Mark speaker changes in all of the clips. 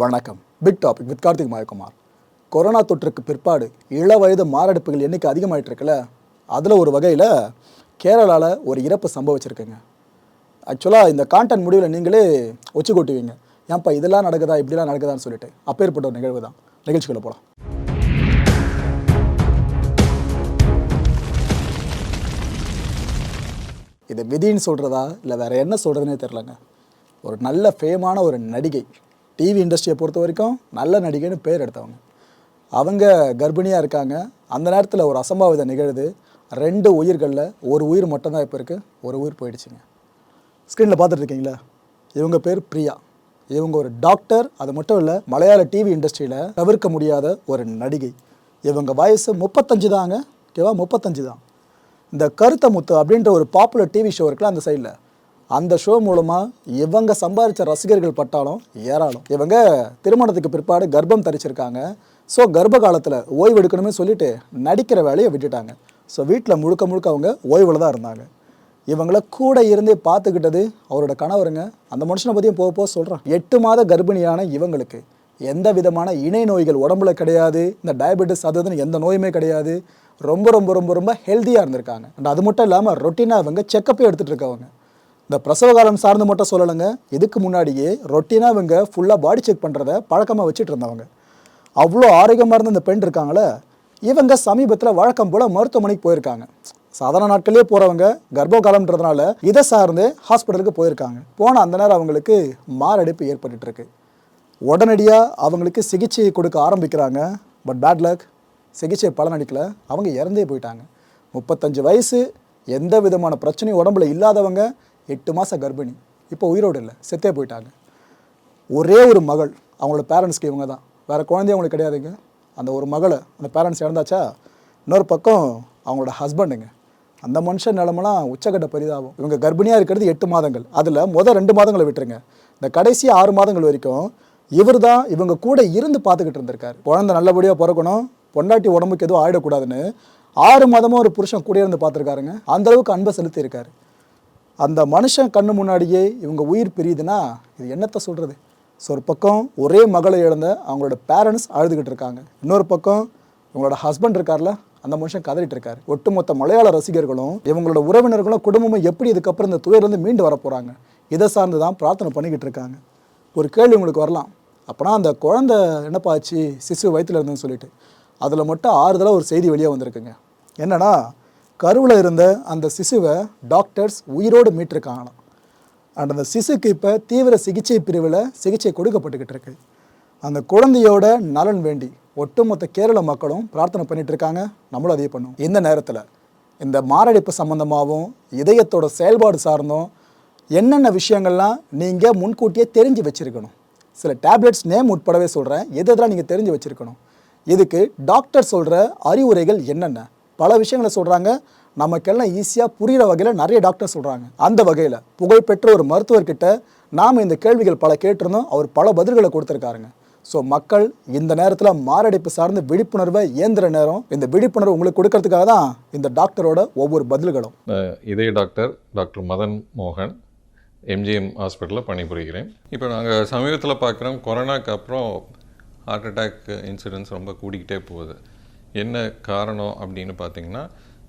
Speaker 1: வணக்கம். Big topic with Karthik Mayakumar. Corona தொற்றுக்கு பிற்பாடு இள வயது மாரடைப்புகள் எண்ணிக்கை அதிகமாகிட்டு இருக்குல்ல அதில் ஒரு வகையில் கேரளாவில் ஒரு இறப்பு சம்பவிச்சிருக்குங்க. ஆக்சுவலாக இந்த கான்டென்ட் முடிவில் நீங்களே ஒச்சு கொட்டுவீங்க ஏன்ப்பா இதெல்லாம் நடக்குதா இப்படிலாம் நடக்குதான்னு சொல்லிட்டு. அப்பேற்பட்ட ஒரு நிகழ்வு தான். நிகழ்ச்சிக்குள்ளே போகலாம் இது விதின்னு சொல்கிறதா இல்லை வேறு என்ன சொல்கிறதுனே தெரிலங்க ஒரு நல்ல ஃபேமான ஒரு நடிகை டிவி இண்டஸ்ட்ரியை பொறுத்த வரைக்கும் நல்ல நடிகைன்னு பேர் எடுத்தவங்க. அவங்க கர்ப்பிணியாக இருக்காங்க. அந்த நேரத்தில் ஒரு அசம்பாவிதம் நிகழுது. ரெண்டு உயிர்களில் ஒரு உயிர் மட்டும்தான் இப்போ இருக்குது ஒரு உயிர் போயிடுச்சுங்க. ஸ்க்ரீனில் பார்த்துட்ருக்கீங்களா இவங்க பேர் பிரியா. இவங்க ஒரு டாக்டர் அது மட்டும் இல்லை மலையாள டிவி இண்டஸ்ட்ரியில் தவிர்க்க முடியாத ஒரு நடிகை. இவங்க வயசு முப்பத்தஞ்சு தாங்க. ஓகேவா? முப்பத்தஞ்சு தான். இந்த கருத்த முத்து அப்படின்ற ஒரு பாப்புலர் டிவி ஷோ இருக்குல்ல அந்த சைடில் அந்த ஷோ மூலமாக இவங்க சம்பாதிச்ச ரசிகர்கள் பட்டாலும் ஏராளம். இவங்க திருமணத்துக்கு பிற்பாடு கர்ப்பம் தரிச்சிருக்காங்க. ஸோ கர்ப்ப காலத்தில் ஓய்வு எடுக்கணுமே சொல்லிட்டு நடிக்கிற வேலையை விட்டுட்டாங்க. ஸோ வீட்டில் முழுக்க முழுக்க அவங்க ஓய்வில் தான் இருந்தாங்க. இவங்கள கூட இருந்தே பார்த்துக்கிட்டது அவரோட கணவருங்க. அந்த மனுஷனை பற்றியும் போக போக சொல்கிறேன் எட்டு மாத கர்ப்பிணியான இவங்களுக்கு எந்த விதமான இணை நோய்கள் உடம்புல கிடையாது இந்த டயபெட்டிஸ் அது இதுன்னு எந்த நோயுமே கிடையாது. ரொம்ப ரொம்ப ரொம்ப ரொம்ப ஹெல்த்தியாக இருந்திருக்காங்க. அண்ட் அது மட்டும் இல்லாமல் ரொட்டீனாக இவங்க செக்கப்பே எடுத்துகிட்டு இருக்கவங்க. இந்த பிரசவ காலம் சார்ந்து மட்டும் சொல்லலைங்க. இதுக்கு முன்னாடியே ரொட்டீனாக இவங்க ஃபுல்லாக பாடி செக் பண்ணுறத பழக்கமாக வச்சுட்டு இருந்தவங்க. அவ்வளோ ஆரோக்கியமாக இருந்த இந்த பெண் இருக்காங்களே இவங்க சமீபத்தில் வழக்கம் போல் மருத்துவமனைக்கு போயிருக்காங்க. சாதாரண நாட்களே போகிறவங்க கர்ப்ப காலம்ன்றதுனால இதை சார்ந்து ஹாஸ்பிட்டலுக்கு போயிருக்காங்க. போன அந்த நேரம் அவங்களுக்கு மாரடைப்பு ஏற்பட்டுட்டு இருக்கு உடனடியாக அவங்களுக்கு சிகிச்சை கொடுக்க ஆரம்பிக்கிறாங்க. பட் பேட் லக் சிகிச்சை பலனடிக்கல அவங்க இறந்தே போயிட்டாங்க. முப்பத்தஞ்சு வயசு எந்த விதமான பிரச்சனையும் உடம்புல இல்லாதவங்க எட்டு மாத கர்ப்பிணி. இப்போ உயிரோடு இல்லை. செத்தே போயிட்டாங்க. ஒரே ஒரு மகள் அவங்களோட பேரண்ட்ஸ்க்கு இவங்க தான் வேறு குழந்தைய அவங்களுக்கு கிடையாதுங்க. அந்த ஒரு மகளை அந்த பேரண்ட்ஸ் இறந்தாச்சா இன்னொரு பக்கம் அவங்களோட ஹஸ்பண்டுங்க அந்த மனுஷன் நிலமெல்லாம் உச்சக்கட்ட பரிதாபம். இவங்க கர்ப்பிணியாக இருக்கிறது எட்டு மாதங்கள். அதில் முதல் ரெண்டு மாதங்களை விட்டுருங்க. இந்த கடைசி ஆறு மாதங்கள் வரைக்கும் இவர் தான் இவங்க கூட இருந்து பார்த்துக்கிட்டு இருந்திருக்காரு. குழந்தை நல்லபடியாக பிறக்கணும். பொண்டாட்டி உடம்புக்கு எதுவும் ஆயிடக்கூடாதுன்னு ஆறு மாதமாக ஒரு புருஷன் கூட இருந்து பார்த்துருக்காருங்க. அந்தளவுக்கு அன்பை செலுத்தியிருக்காரு. அந்த மனுஷன் கண்ணு முன்னாடியே இவங்க உயிர் பிரியுதுன்னா இது என்னத்தை சொல்கிறது ஸோ ஒரு பக்கம் ஒரே மகளை இழந்த அவங்களோட பேரண்ட்ஸ் அழுதுகிட்டு இருக்காங்க. இன்னொரு பக்கம் இவங்களோட ஹஸ்பண்ட் இருக்கார்ல அந்த மனுஷன் கதறிட்டு இருக்காரு. ஒட்டுமொத்த மலையாள ரசிகர்களும் இவங்களோட உறவினர்களும் குடும்பமும் எப்படி இதுக்கப்புறம் இந்த துயர்லேருந்து மீண்டு வர போகிறாங்க இதை சார்ந்து தான் பிரார்த்தனை பண்ணிக்கிட்டு இருக்காங்க. ஒரு கேள்வி உங்களுக்கு வரலாம். அப்போனா அந்த குழந்தை என்னப்பா ஆச்சு? சிசு வயிற்றுல இருந்துன்னு சொல்லிட்டு. அதில் மட்டும் ஆறுதலாக ஒரு செய்தி வெளியே வந்திருக்குங்க. என்னன்னா கருவில் இருந்த அந்த சிசுவை டாக்டர்ஸ் உயிரோடு மீட்டிருக்காங்களாம். அண்ட் அந்த சிசுக்கு இப்போ தீவிர சிகிச்சை பிரிவில் சிகிச்சை கொடுக்கப்பட்டுக்கிட்டு இருக்கு. அந்த குழந்தையோட நலன் வேண்டி ஒட்டுமொத்த கேரள மக்களும் பிரார்த்தனை பண்ணிட்டு இருக்காங்க. நம்மளும் அதே பண்ணுவோம். இந்த நேரத்தில் இந்த மாரடைப்பு சம்மந்தமாகவும் இதயத்தோட செயல்பாடு சார்ந்தும் என்னென்ன விஷயங்கள்லாம் நீங்கள் முன்கூட்டியே தெரிஞ்சு வச்சுருக்கணும். சில டேப்லெட்ஸ் நேம் உட்படவே சொல்கிறேன் எது எதெல்லாம் நீங்கள் தெரிஞ்சு வச்சுருக்கணும். இதுக்கு டாக்டர் சொல்கிற அறிவுரைகள் என்னென்ன? பல விஷயங்களை சொல்கிறாங்க நமக்கெல்லாம் ஈஸியாக புரிகிற வகையில் நிறைய டாக்டர் சொல்கிறாங்க அந்த வகையில் புகழ்பெற்ற ஒரு மருத்துவர்கிட்ட நாம் இந்த கேள்விகள் பல கேட்டிருந்தோம். அவர் பல பதில்களை கொடுத்துருக்காருங்க. ஸோ மக்கள் இந்த நேரத்தில் மாரடைப்பு சார்ந்த விழிப்புணர்வை இயந்திர நேரம் இந்த விழிப்புணர்வு உங்களுக்கு கொடுக்கறதுக்காக தான் இந்த டாக்டரோட ஒவ்வொரு பதில்களும்.
Speaker 2: இதே இதய டாக்டர் டாக்டர் மதன் மோகன் எம்ஜிஎம் ஹாஸ்பிட்டலில் பணிபுரிகிறேன். இப்போ நாங்கள் சமீபத்தில் பார்க்குறோம் கொரோனாக்கு அப்புறம் ஹார்ட் அட்டாக் இன்சிடென்ஸ் ரொம்ப கூடிக்கிட்டே போகுது. என்ன காரணம் அப்படின்னு பார்த்தீங்கன்னா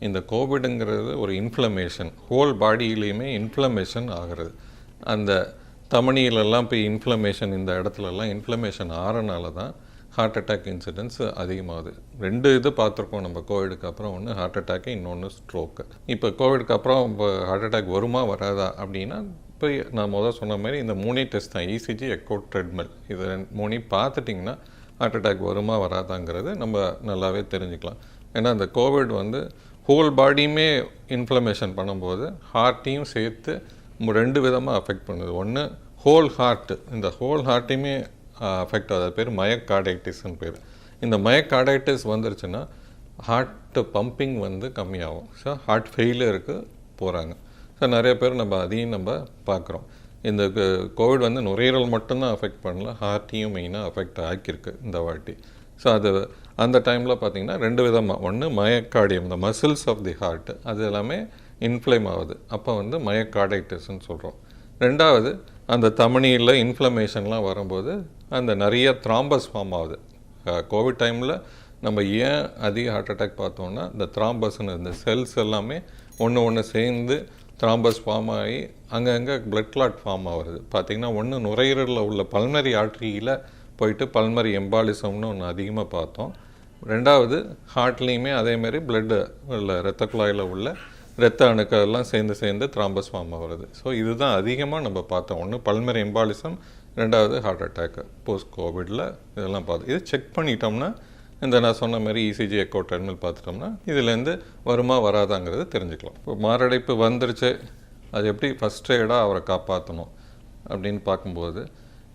Speaker 2: இந்த கோவிடுங்கிறது ஒரு இன்ஃப்ளமேஷன் ஹோல் பாடியிலையுமே இன்ஃப்ளமேஷன் ஆகிறது. அந்த தமணியிலெல்லாம் போய் இன்ஃப்ளமேஷன் இந்த இடத்துலலாம் இன்ஃப்ளமேஷன் ஆறனால தான் ஹார்ட் அட்டாக் இன்சிடென்ட்ஸ் அதிகமாகுது. ரெண்டு இது பார்த்துருக்கோம் நம்ம கோவிடுக்கு அப்புறம். ஒன்று ஹார்ட் அட்டாக்கு இன்னொன்று ஸ்ட்ரோக்கு இப்போ கோவிடுக்கு அப்புறம் இப்போ ஹார்ட் அட்டாக் வருமா வராதா அப்படின்னா இப்போ நான் முதல் சொன்ன மாதிரி இந்த மூணே டெஸ்ட் தான். இசிஜி எக்கோ ட்ரெட்மில் இது ரெண்டு மூணையும் பார்த்துட்டிங்கன்னா ஹார்ட் அட்டாக் வருமா வராதாங்கிறது நம்ம நல்லாவே தெரிஞ்சுக்கலாம். ஏன்னா அந்த கோவிட் வந்து ஹோல் பாடியுமே இன்ஃப்ளமேஷன் பண்ணும்போது ஹார்ட்டையும் சேர்த்து ரெண்டு விதமாக அஃபெக்ட் பண்ணுது. ஒன்று ஹோல் ஹார்ட் இந்த ஹோல் ஹார்ட்டையுமே அஃபெக்ட் ஆகுது பேர் மயக்கார்டைட்டிஸ்ன்னு பேர். இந்த மயக்கார்டைட்டிஸ் வந்துருச்சுன்னா ஹார்ட் பம்பிங் வந்து கம்மியாகும். ஸோ ஹார்ட் ஃபெயிலியருக்கு போகிறாங்க ஸோ நிறைய பேர் நம்ம அதையும் நம்ம பார்க்குறோம். இந்த கோவிட் வந்து நுரையீரல் மட்டும்தான் அஃபெக்ட் பண்ணல ஹார்ட்டையும் மெயினாக அஃபெக்ட் ஆக்கியிருக்கு இந்த வாட்டி. ஸோ அது அந்த டைமில் பார்த்திங்கன்னா ரெண்டு விதமாக ஒன்று மயக்காடியம் இந்த மசில்ஸ் ஆஃப் தி ஹார்ட் அது எல்லாமே இன்ஃப்ளேம் ஆகுது. அப்போ வந்து மயக்காடைட்டிஸ்ன்னு சொல்கிறோம் ரெண்டாவது அந்த தமணியில் இன்ஃப்ளமேஷன்லாம் வரும்போது அந்த நிறைய த்ராம்பஸ் ஃபார்ம் ஆகுது. கோவிட் டைமில் நம்ம ஏன் அதிக ஹார்ட் அட்டாக் பார்த்தோம்னா இந்த த்ராம்பஸ்னு இந்த செல்ஸ் எல்லாமே ஒன்று ஒன்று சேர்ந்து த்ராம்பஸ் ஃபார்ம் ஆகி அங்கங்கே பிளட் கிளாட் ஃபார்ம் ஆகுது பார்த்திங்கன்னா ஒன்று நுரையீரலில் உள்ள பல்மரி ஆர்ட்ரியில் போயிட்டு பல்மரி எம்பாலிசம்னு ஒன்று அதிகமாக பார்த்தோம். ரெண்டாவது ஹார்ட்லேயுமே அதேமாரி பிளட்டு உள்ள இரத்த குழாயில் உள்ள இரத்த அணுக்கள் எல்லாம் சேர்ந்து சேர்ந்து த்ராம்பஸ் ஃபார்ம் ஆகுறது. ஸோ இதுதான் அதிகமாக நம்ம பார்த்தோம். ஒன்று பல்மரி எம்பாலிசம் ரெண்டாவது ஹார்ட் அட்டாக்கு போஸ்ட் கோவிடில் இதெல்லாம் பார்த்தோம். இது செக் பண்ணிட்டோம்னா இந்த நான் சொன்ன மாதிரி இசிஜி எக்கோ டெர்மினல் பார்த்துட்டோம்னா இதுலேருந்து வருமா வராதாங்கிறது தெரிஞ்சுக்கலாம். இப்போ மாரடைப்பு வந்துருச்சு அது எப்படி ஃபஸ்ட் எய்டாக அவரை காப்பாற்றணும் அப்படின்னு பார்க்கும்போது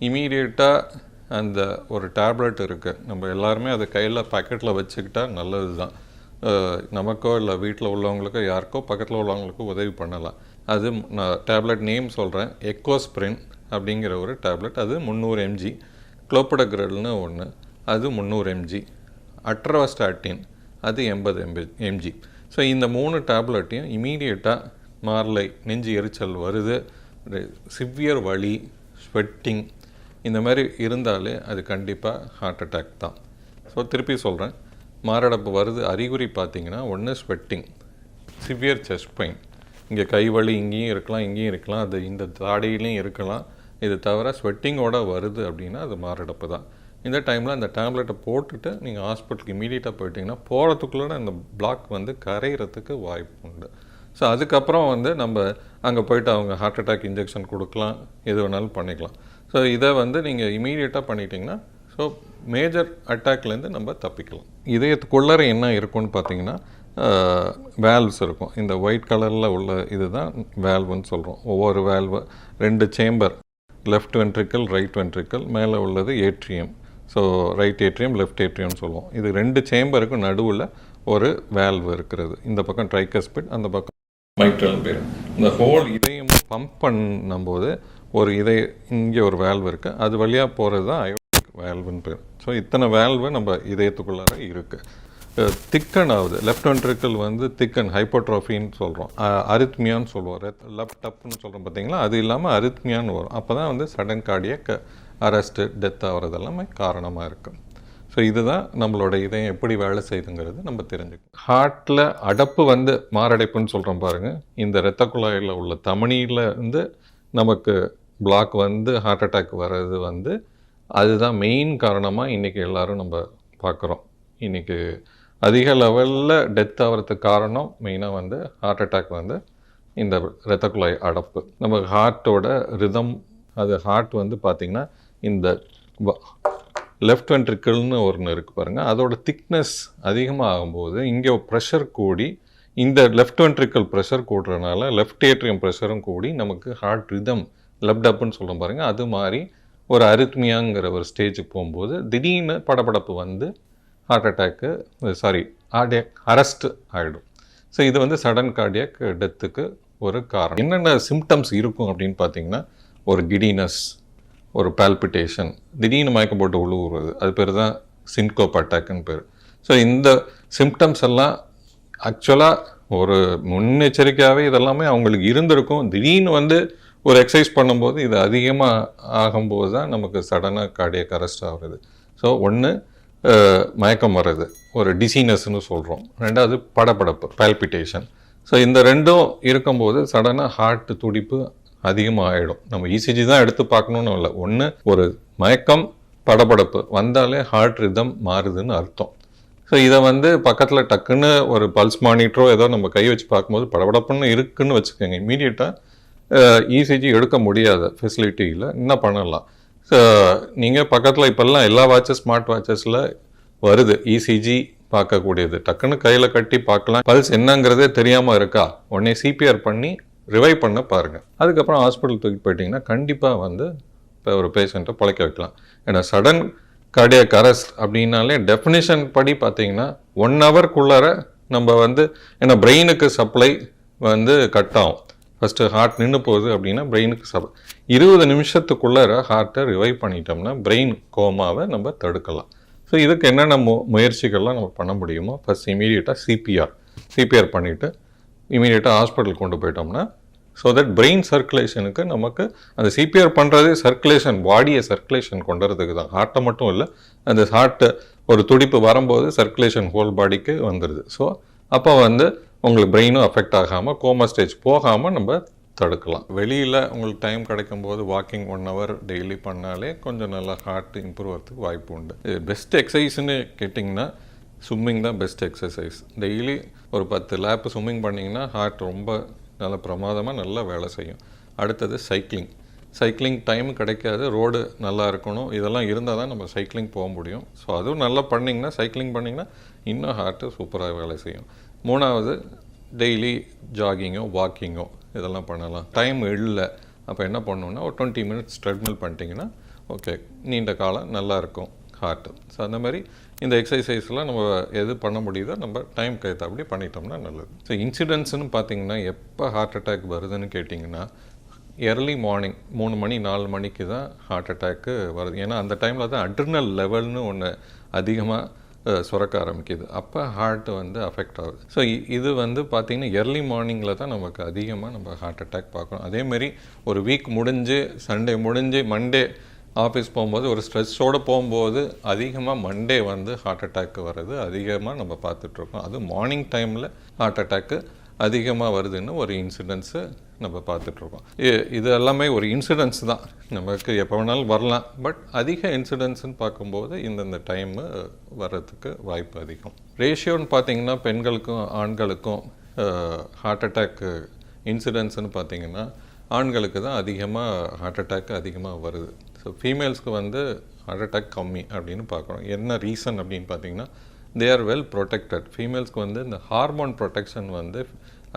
Speaker 2: இமீடியட்டாக அந்த ஒரு டேப்லெட் இருக்குது நம்ம எல்லாருமே அதை கையில் பாக்கெட்டில் வச்சுக்கிட்டா நல்லது தான் நமக்கோ இல்லை வீட்டில் உள்ளவங்களுக்கோ யாருக்கோ பக்கத்தில் உள்ளவங்களுக்கோ உதவி பண்ணலாம். அது நான் டேப்லெட் நேம் சொல்கிறேன் எக்கோஸ்பிரின் அப்படிங்கிற ஒரு டேப்லெட் அது முந்நூறு எம்ஜி குளோபடக்ரல்னு ஒன்று அது முந்நூறு எம்ஜி அட்ரவஸ்டாட்டின் அது எண்பது எம்பி எம்ஜி ஸோ இந்த மூணு டேப்லெட்டையும் இமீடியட்டாக மார்லை நெஞ்சு எரிச்சல் வருது சிவியர் வலி ஸ்வெட்டிங் இந்த மாதிரி இருந்தாலே அது கண்டிப்பாக ஹார்ட் அட்டாக் தான். ஸோ திருப்பி சொல்கிறேன் மாரடைப்பு வருது அறிகுறி பார்த்தீங்கன்னா ஒன்று ஸ்வெட்டிங் சிவியர் செஸ்ட் பெயின் இங்கே கை வலி இங்கேயும் இருக்கலாம் இங்கேயும் இருக்கலாம் அது இந்த தாடையிலையும் இருக்கலாம். இது தவிர ஸ்வெட்டிங்கோட வருது அப்படின்னா அது மாரடைப்பு தான். இந்த டைமில் அந்த டேப்லெட்டை போட்டுட்டு நீங்கள் ஹாஸ்பிட்டலுக்கு இமீடியட்டாக போயிட்டீங்கன்னா போகிறதுக்குள்ளே அந்த பிளாக் வந்து கரையிறதுக்கு வாய்ப்பு உண்டு. ஸோ அதுக்கப்புறம் வந்து நம்ம அங்கே போயிட்டு அவங்க ஹார்ட் அட்டாக் இன்ஜெக்ஷன் கொடுக்கலாம் எது வேணாலும் பண்ணிக்கலாம். ஸோ இதை வந்து நீங்கள் இமீடியட்டாக பண்ணிட்டீங்கன்னா ஸோ மேஜர் அட்டாக்லேருந்து நம்ம தப்பிக்கலாம். இதயத்துக்குள்ளற என்ன இருக்கும்னு பார்த்தீங்கன்னா வேல்வ்ஸ் இருக்கும். இந்த ஒயிட் கலரில் உள்ள இதுதான் வேல்வுன்னு சொல்கிறோம் ஒவ்வொரு வேல்வு ரெண்டு chamber left ventricle right ventricle மேலே உள்ளது atrium so right atrium left ஏட்ரியம்னு சொல்லுவோம். இது ரெண்டு சேம்பருக்கு நடுவில் ஒரு வேல்வ் இருக்கிறது. இந்த பக்கம் ட்ரைகஸ்பிட் அந்த பக்கம் மைட்ரல் பேர் இந்த ஹோல் இதயம் பம்ப் பண்ணும்போது ஒரு இதய இங்கே ஒரு வேல்வ் இருக்குது அது வழியாக போகிறது தான் அயோடிக் வேல்வுன்னு பேர். ஸோ இத்தனை வேல்வு நம்ம இதயத்துக்குள்ளார இருக்குது திக்கன் ஆகுது லெஃப்ட் வென்ட்ரிக்கல் வந்து திக்கன் ஹைப்போட்ரோஃபின்னு சொல்கிறோம் அரித்மியான்னு சொல்லுவோம். லெஃப்ட் டப்னு சொல்கிறோம் பார்த்தீங்களா? அது இல்லாமல் அரித்மியான்னு வரும். அப்போ தான் வந்து சடன் கார்டியக் அரெஸ்ட்டு டெத் ஆகிறது எல்லாமே காரணமாக இருக்கும் ஸோ இதுதான் நம்மளோட இதயம் எப்படி வேலை செய்யுதுங்கிறது நம்ம தெரிஞ்சுக்கணும். ஹார்ட்டில் அடப்பு வந்து மாரடைப்புன்னு சொல்கிறோம் பாருங்கள் இந்த இரத்த குழாயில் உள்ள தமணியில் வந்து நமக்கு பிளாக் வந்து ஹார்ட் அட்டாக் வர்றது வந்து அதுதான் மெயின் காரணமாக இன்றைக்கி எல்லோரும் நம்ம பார்க்குறோம். இன்றைக்கி அதிக லெவலில் டெத் ஆகிறதுக்கு காரணம் மெயினாக வந்து ஹார்ட் அட்டாக் வந்து இந்த இரத்த குழாய் அடப்பு. நம்ம ஹார்ட்டோட ரிதம் அது ஹார்ட் வந்து பார்த்திங்கன்னா இந்த லெஃப்ட் வென்ட்ரிக்கிள்னு ஒன்று இருக்குது பாருங்கள் அதோட திக்னஸ் அதிகமாக ஆகும்போது இங்கே ப்ரெஷர் கூடி இந்த லெஃப்ட் வென்ட்ரிக்கல் ப்ரெஷர் கூடுறதுனால லெஃப்ட் ஏட்ரியம் ப்ரெஷரும் கூடி நமக்கு ஹார்ட் ரிதம் லெஃப்ட் அப்புன்னு சொல்கிறோம் பாருங்கள் அது மாதிரி ஒரு அரித்மியாங்கிற ஒரு ஸ்டேஜுக்கு போகும்போது திடீர்னு படபடப்பு வந்து heart attack sorry cardiac arrest ஆகிடும் ஸோ இது வந்து சடன் கார்டியக் டெத்துக்கு ஒரு காரணம். என்னென்ன சிம்டம்ஸ் இருக்கும் அப்படின்னு பார்த்தீங்கன்னா ஒரு கிடினஸ் ஒரு பால்பிட்டேஷன் திடீர்னு மயக்கம் போட்டு உழுவுறது அது பேர் தான் சின்கோப் அட்டாக்னு பேர். ஸோ இந்த சிம்டம்ஸ் எல்லாம் ஆக்சுவலாக ஒரு முன்னெச்சரிக்கையாகவே இதெல்லாமே அவங்களுக்கு இருந்திருக்கும். திடீர்னு வந்து ஒரு எக்ஸசைஸ் பண்ணும்போது இது அதிகமாக ஆகும்போது தான் நமக்கு சடனாக கார்டியக் அரெஸ்ட் ஆகுறது. ஸோ ஒன்று மயக்கம் வர்றது. ஒரு டிசீனஸ்னு சொல்கிறோம் ரெண்டாவது படபடப்பு பால்பிட்டேஷன் ஸோ இந்த ரெண்டும் இருக்கும்போது சடனாக ஹார்ட் துடிப்பு அதிகமாக ஆகிடும் நம்ம இசிஜி தான் எடுத்து பார்க்கணுன்னு இல்லை. ஒன்று ஒரு மயக்கம் படபடப்பு வந்தாலே ஹார்ட் ரிதம் மாறுதுன்னு அர்த்தம். ஸோ இதை வந்து பக்கத்தில் டக்குன்னு ஒரு பல்ஸ் மானிட்டரோ ஏதோ நம்ம கை வச்சு பார்க்கும்போது படபடப்புன்னு இருக்குன்னு வச்சுக்கோங்க. இமீடியட்டாக இசிஜி எடுக்க முடியாத ஃபெசிலிட்டியில் என்ன பண்ணலாம்? ஸோ நீங்கள் பக்கத்தில் இப்போல்லாம் எல்லா வாட்சஸ் ஸ்மார்ட் வாட்சஸில் வருது. இசிஜி பார்க்கக்கூடியது. டக்குன்னு கையில் கட்டி பார்க்கலாம். பல்ஸ் என்னங்கிறதே தெரியாமல் இருக்கா? உடனே சிபிஆர் பண்ணி ரிவைவ் பண்ண பாருங்கள் அதுக்கப்புறம் ஹாஸ்பிட்டல் தூக்கிட்டு போயிட்டிங்கன்னா கண்டிப்பாக வந்து இப்போ ஒரு பேஷண்ட்டை பிழைக்க வைக்கலாம். ஏன்னா சடன் கார்டியக் அரெஸ்ட் அப்படின்னாலே டெஃபினிஷன் படி பார்த்தீங்கன்னா ஒன் ஹவர்க்குள்ளார நம்ம வந்து ஏன்னா பிரெயினுக்கு சப்ளை வந்து கட் ஆகும். ஃபஸ்ட்டு ஹார்ட் நின்று போகுது அப்படின்னா பிரெயினுக்கு சப்ளை இருபது நிமிஷத்துக்குள்ளார ஹார்ட்டை ரிவைவ் பண்ணிட்டோம்னா பிரெயின் கோமாவை நம்ம தடுக்கலாம். ஸோ இதுக்கு என்னென்ன மு முயற்சிகள்லாம் நம்ம பண்ண முடியுமோ ஃபஸ்ட் இமீடியட்டாக சிபிஆர் சிபிஆர் பண்ணிவிட்டு இமீடியட்டாக ஹாஸ்பிட்டல் கொண்டு போயிட்டோம்னா ஸோ தட் பிரெயின் சர்க்குலேஷனுக்கு நமக்கு அந்த சிபிஆர் பண்ணுறதே சர்க்குலேஷன் பாடியை சர்க்குலேஷன் கொண்டு வரதுக்கு தான். ஹார்ட்டை மட்டும் இல்லை அந்த ஹார்ட்டு ஒரு துடிப்பு வரும்போது சர்க்குலேஷன் ஹோல் பாடிக்கு வந்துடுது ஸோ அப்போ வந்து உங்களுக்கு பிரெயினும் அஃபெக்ட் ஆகாமல் கோமா ஸ்டேஜ் போகாமல் நம்ம தடுக்கலாம். வெளியில் உங்களுக்கு டைம் கிடைக்கும் போது வாக்கிங் ஒன் ஹவர் டெய்லி பண்ணாலே கொஞ்சம் நல்லா ஹார்ட் இம்ப்ரூவ் ஆகிறதுக்கு வாய்ப்பு உண்டு. பெஸ்ட் எக்ஸசைஸ்னு கேட்டிங்கன்னா ஸ்விம்மிங் தான் பெஸ்ட் எக்ஸசைஸ் டெய்லி ஒரு பத்து லேப் ஸ்விம்மிங் பண்ணிங்கன்னா ஹார்ட் ரொம்ப நல்ல பிரமாதமாக நல்லா வேலை செய்யும். அடுத்தது சைக்கிளிங் சைக்கிளிங் டைம் கிடைக்காது ரோடு நல்லா இருக்கணும். இதெல்லாம் இருந்தால் தான் நம்ம சைக்கிளிங் போக முடியும். ஸோ அதுவும் நல்லா பண்ணிங்கன்னா சைக்கிளிங் பண்ணிங்கன்னா இன்னும் ஹார்ட்டு சூப்பராக வேலை செய்யும். மூணாவது டெய்லி ஜாகிங்கோ வாக்கிங்கோ இதெல்லாம் பண்ணலாம். டைம் இல்லை. அப்போ என்ன பண்ணணுன்னா ஒரு டுவெண்ட்டி மினிட்ஸ் ட்ரெட்மில் பண்ணிட்டீங்கன்னா ஓகே நீண்ட காலம் நல்லா இருக்கும் ஹார்ட்டு ஸோ அந்த மாதிரி இந்த எக்ஸசைஸ்லாம் நம்ம எது பண்ண முடியுதோ நம்ம டைம் அப்படி பண்ணிட்டோம்னா நல்லது. ஸோ இன்சிடென்ட்ஸ்னு பார்த்தீங்கன்னா எப்போ ஹார்ட் அட்டாக் வருதுன்னு கேட்டிங்கன்னா எர்லி மார்னிங் மூணு மணி நாலு மணிக்கு தான் ஹார்ட் அட்டாக்கு வருது. ஏன்னா அந்த டைமில் தான் அட்ரினல் லெவல்னு ஒன்று அதிகமாக சுரக்க ஆரம்பிக்குது. அப்போ ஹார்ட் வந்து அஃபெக்ட் ஆகுது. ஸோ இது வந்து பார்த்திங்கன்னா எர்லி மார்னிங்கில் தான் நமக்கு அதிகமாக நம்ம ஹார்ட் அட்டாக் பார்க்கணும். அதேமாரி ஒரு வீக் முடிஞ்சு சண்டே முடிஞ்சு மண்டே ஆஃபீஸ் போகும்போது ஒரு ஸ்ட்ரெஸ்ஸோடு போகும்போது அதிகமாக மண்டே வந்து ஹார்ட் அட்டாக் வர்றது அதிகமாக நம்ம பார்த்துட்ருக்கோம். அது மார்னிங் டைமில் ஹார்ட் அட்டாக்கு அதிகமாக வருதுன்னு ஒரு இன்சிடென்ஸு நம்ம பார்த்துட்ருக்கோம். இது எல்லாமே ஒரு இன்சிடென்ஸ் தான். நமக்கு எப்போ வேணாலும் வரலாம். பட் அதிக இன்சிடென்ட்ஸ்னு பார்க்கும்போது இந்தந்த டைமு வர்றதுக்கு வாய்ப்பு அதிகம். ரேஷியோன்னு பார்த்தீங்கன்னா பெண்களுக்கும் ஆண்களுக்கும் ஹார்ட் அட்டாக்கு இன்சிடென்ட்ஸ்னு பார்த்தீங்கன்னா ஆண்களுக்கு தான் அதிகமாக ஹார்ட் அட்டாக் அதிகமாக வருது. ஸோ ஃபீமேல்ஸ்க்கு வந்து ஹார்ட் அட்டாக் கம்மி அப்படின்னு பார்க்குறோம் என்ன ரீசன் அப்படின்னு பார்த்தீங்கன்னா தே ஆர் வெல் ப்ரொடெக்டட் ஃபீமேல்ஸ்க்கு வந்து இந்த ஹார்மோன் ப்ரொடெக்ஷன் வந்து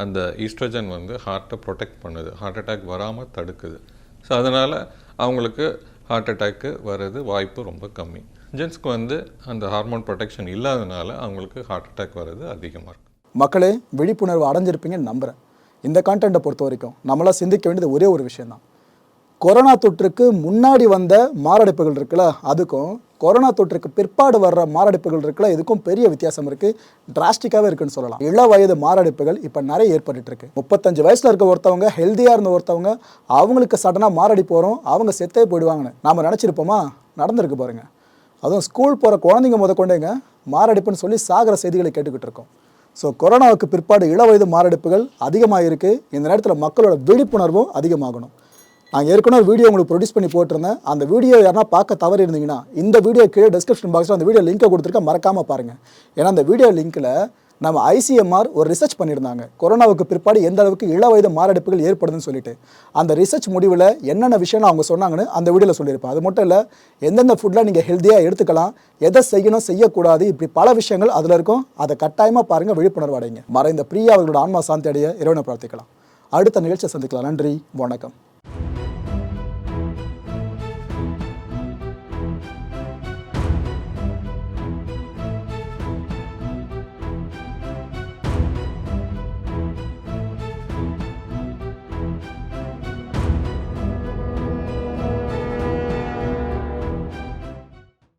Speaker 2: அந்த ஈஸ்ட்ரஜன் வந்து ஹார்ட்டை ப்ரொடெக்ட் பண்ணுது. ஹார்ட் அட்டாக் வராமல் தடுக்குது. ஸோ அதனால் அவங்களுக்கு ஹார்ட் அட்டாக்கு வர்றது வாய்ப்பு ரொம்ப கம்மி. ஜென்ஸ்க்கு வந்து அந்த ஹார்மோன் ப்ரொடெக்ஷன் இல்லாதனால அவங்களுக்கு ஹார்ட் அட்டாக் வர்றது அதிகமாக இருக்கும்
Speaker 1: மக்களே விழிப்புணர்வு அடைஞ்சிருப்பீங்கன்னு நம்புகிறேன் இந்த கான்டென்ட்டை பொறுத்த வரைக்கும் நம்மளாம் சிந்திக்க வேண்டியது ஒரே ஒரு விஷயம்தான். கொரோனா தொற்றுக்கு முன்னாடி வந்த மாரடைப்புகள் இருக்குல்ல அதுக்கும் கொரோனா தொற்றுக்கு பிற்பாடு வர்ற மாரடைப்புகள் இருக்குல்ல இதுக்கும் பெரிய வித்தியாசம் இருக்குது டிராஸ்டிக்காகவே இருக்குன்னு சொல்லலாம். இள வயது மாரடைப்புகள் இப்போ நிறைய ஏற்பட்டு இருக்கு. முப்பத்தஞ்சு வயசில் இருக்க ஒருத்தவங்க ஹெல்த்தியாக இருந்த ஒருத்தவங்க அவங்களுக்கு சடனாக மாரடைப்பு வரும் அவங்க செத்தே போயிடுவாங்கன்னு. நாம் நினச்சிருப்போமா? நடந்திருக்கு பாருங்க. அதுவும் ஸ்கூல் போகிற குழந்தைங்க முத கொண்டேங்க மாரடைப்புன்னு சொல்லி சாகிற செய்திகளை கேட்டுக்கிட்டு இருக்கோம். ஸோ கொரோனாவுக்கு பிற்பாடு இள வயது மாரடைப்புகள் அதிகமாக இருக்குது இந்த நேரத்தில் மக்களோட விழிப்புணர்வும் அதிகமாகணும். நான் ஏற்கனவே ஒரு வீடியோ உங்களுக்கு ப்ரொடியூஸ் பண்ணி போட்டிருந்தேன். அந்த வீடியோ யாரா பார்க்க தவறு இருந்தீங்கன்னா இந்த வீடியோ கீழே டிஸ்கிரிப்ஷன் பாக்ஸில் அந்த வீடியோ லிங்கை கொடுத்துருக்கேன் மறக்காமல் பாருங்கள் ஏன்னா அந்த வீடியோ லிங்க்கில் நம்ம ஐசிஎம்ஆர் ஒரு ரிசர்ச் பண்ணியிருந்தாங்க. கொரோனாவுக்கு பிற்பாடு எந்த அளவுக்கு இள வயது மாரடைப்புகள் ஏற்படுதுன்னு சொல்லிட்டு. அந்த ரிசர்ச் முடிவில் என்னென்ன விஷயம்னு அவங்க சொன்னாங்கன்னு அந்த வீடியோவில் சொல்லியிருப்பேன். அது மட்டும் இல்லை எந்தெந்த ஃபுட்டில் நீங்கள் ஹெல்த்தியாக எடுத்துக்கலாம் எதை செய்யணும் செய்யக்கூடாது இப்படி பல விஷயங்கள் அதில் இருக்கும். அதை கட்டாயமாக பாருங்கள் விழிப்புணர்வு அடைங்க. மறைந்த பிரியா அவர்களோட ஆன்மா சாந்தி அடைய இறைவனை பிரார்த்திக்கலாம். அடுத்த நிகழ்ச்சியை சந்திக்கலாம். நன்றி வணக்கம்.